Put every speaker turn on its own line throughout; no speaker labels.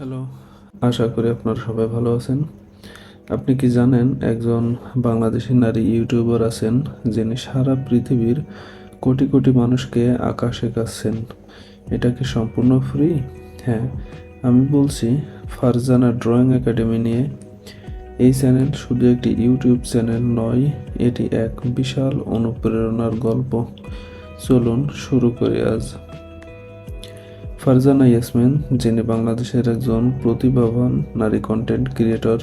Hello. আশা করি আপনারা সবাই ভালো আছেন। আপনি কি জানেন, একজন বাংলাদেশি নারী ইউটিউবার আছেন যিনি সারা পৃথিবীর কোটি কোটি মানুষকে আঁকা শেখাচ্ছেন এটা কি সম্পূর্ণ ফ্রি? হ্যাঁ আমি বলছি ফারজানা ড্রয়িং একাডেমি নিয়ে। এই চ্যানেল শুধু একটি ইউটিউব চ্যানেল নয়, এটি এক বিশাল অনুপ্রেরণার গল্প। চলুন শুরু করি আজ। ফারজানা ইয়াসমিন, যিনি বাংলাদেশের একজন প্রতিভাবান নারী কন্টেন্ট ক্রিয়েটর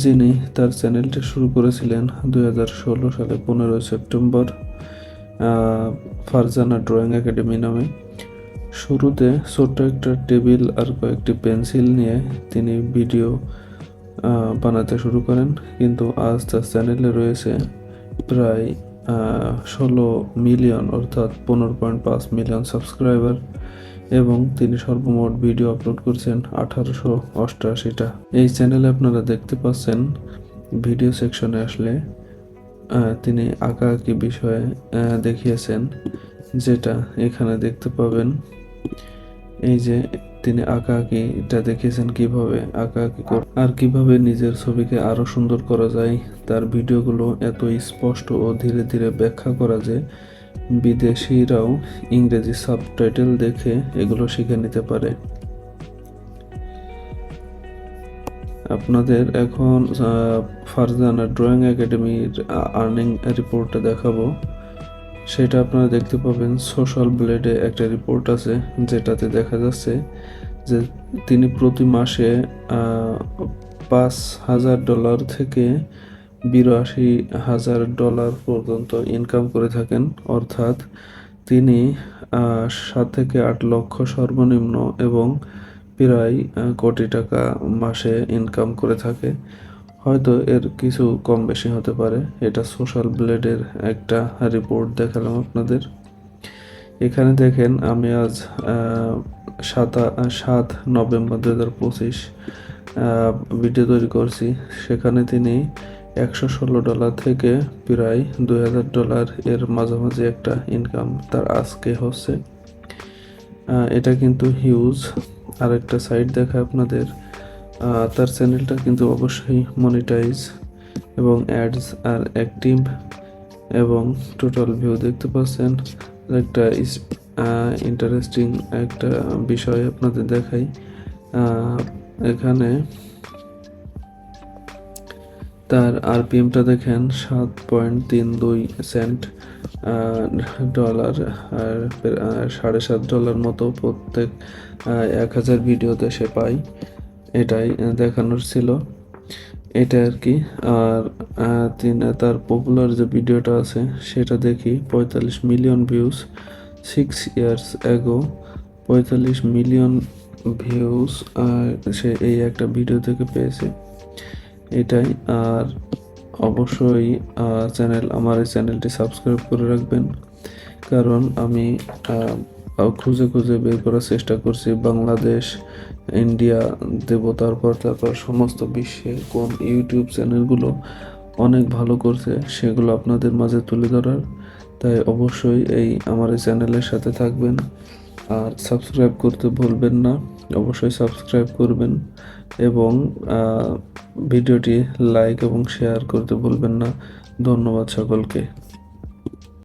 যিনি তার চ্যানেলটি শুরু করেছিলেন দু হাজার ষোলো সালে পনেরোই সেপ্টেম্বর ফারজানা ড্রয়িং একাডেমি নামে। শুরুতে ছোট্ট একটা টেবিল আর কয়েকটি পেন্সিল নিয়ে তিনি ভিডিও বানাতে শুরু করেন। কিন্তু আজ তার চ্যানেলে রয়েছে প্রায় ষোলো মিলিয়ন অর্থাৎ পনেরো পয়েন্ট পাঁচ মিলিয়ন সাবস্ক্রাইবার এবং তিনি সর্বমোট ভিডিও আপলোড করছেন আঠারোশো অষ্টআশিটা এই চ্যানেলে আপনারা দেখতে পাচ্ছেন ভিডিও সেকশনে আসলে তিনি আঁকাআঁকি বিষয়ে আহ, দেখিয়েছেন যেটা এখানে দেখতে পাবেন। এই যে তিনি আঁকা আঁকাআঁকিটা দেখিয়েছেন কীভাবে আঁকাআঁকি কর- আর কীভাবে নিজের ছবিকে আরও সুন্দর করা যায় তার ভিডিওগুলো এত স্পষ্ট ও ধীরে ধীরে ব্যাখ্যা করা যে বিদেশিরাও ইংরেজি সাবটাইটেল দেখে এগুলো শিখে নিতে পারে। আপনাদের এখন ফারজানা ড্রয়িং একাডেমির আর্নিং রিপোর্টটা দেখাবো। সেটা আপনারা দেখতে পাবেন, সোশ্যাল ব্লেডে একটা রিপোর্ট আছে যেটাতে দেখা যাচ্ছে যে তিনি প্রতি মাসে পাঁচ হাজার ডলার থেকে বিরাশি হাজার ডলার পর্যন্ত ইনকাম করে থাকেন। অর্থাৎ তিনি সাত থেকে আট লক্ষ সর্বনিম্ন এবং প্রায় কোটি টাকা মাসে ইনকাম করে থাকে। হয়তো এর কিছু কম বেশি হতে পারে। এটা সোশ্যাল ব্লেডের একটা রিপোর্ট দেখালাম আপনাদের। এখানে দেখেন, আমি আজ সাতা, সাত নভেম্বর দু হাজার পঁচিশ ভিডিও তৈরি করছি। সেখানে তিনি একশো ষোলো ডলার থেকে প্রায় দুই হাজার ডলার এর মাঝামাঝি একটা ইনকাম তার আজকে হচ্ছে। এটা কিন্তু হিউজ আরেকটা সাইট দেখা আপনাদের। তার চ্যানেলটা কিন্তু অবশ্যই মনিটাইজ এবং অ্যাডস আর অ্যাক্টিভ এবং টোটাল ভিউ দেখতে পাচ্ছেন। একটা ইন্টারেস্টিং একটা বিষয় আপনাদের দেখাই। এখানে তার আরপিএমটা দেখেন সাত পয়েন্ট তিন দুই সেন্ট ডলার, আর সাড়ে সাত ডলার মতো প্রত্যেক এক হাজার ভিডিওতে সে পায়। এটাই দেখানোর ছিল। এটা আর কি। আর তিনি, তার পপুলার যে ভিডিওটা আছে, সেটা দেখি পঁয়তাল্লিশ million views six years ago পঁয়তাল্লিশ মিলিয়ন ভিউজ সে এই একটা ভিডিও থেকে পেয়েছে। এটাই। আর অবশ্যই চ্যানেল, আমার এই চ্যানেলটি সাবস্ক্রাইব করে রাখবেন। কারণ আমি খুঁজে খুঁজে বের করার চেষ্টা করছি বাংলাদেশ, ইন্ডিয়া দেব তারপর তারপর সমস্ত বিশ্বে কোন ইউটিউব চ্যানেলগুলো অনেক ভালো করছে সেগুলো আপনাদের মাঝে তুলে ধরার। তাই অবশ্যই এই, আমার এই চ্যানেলের সাথে থাকবেন। আর সাবস্ক্রাইব করতে ভুলবেন না, অবশ্যই সাবস্ক্রাইব করবেন এবং ভিডিওটি লাইক এবং শেয়ার করতে ভুলবেন না। ধন্যবাদ সকলকে।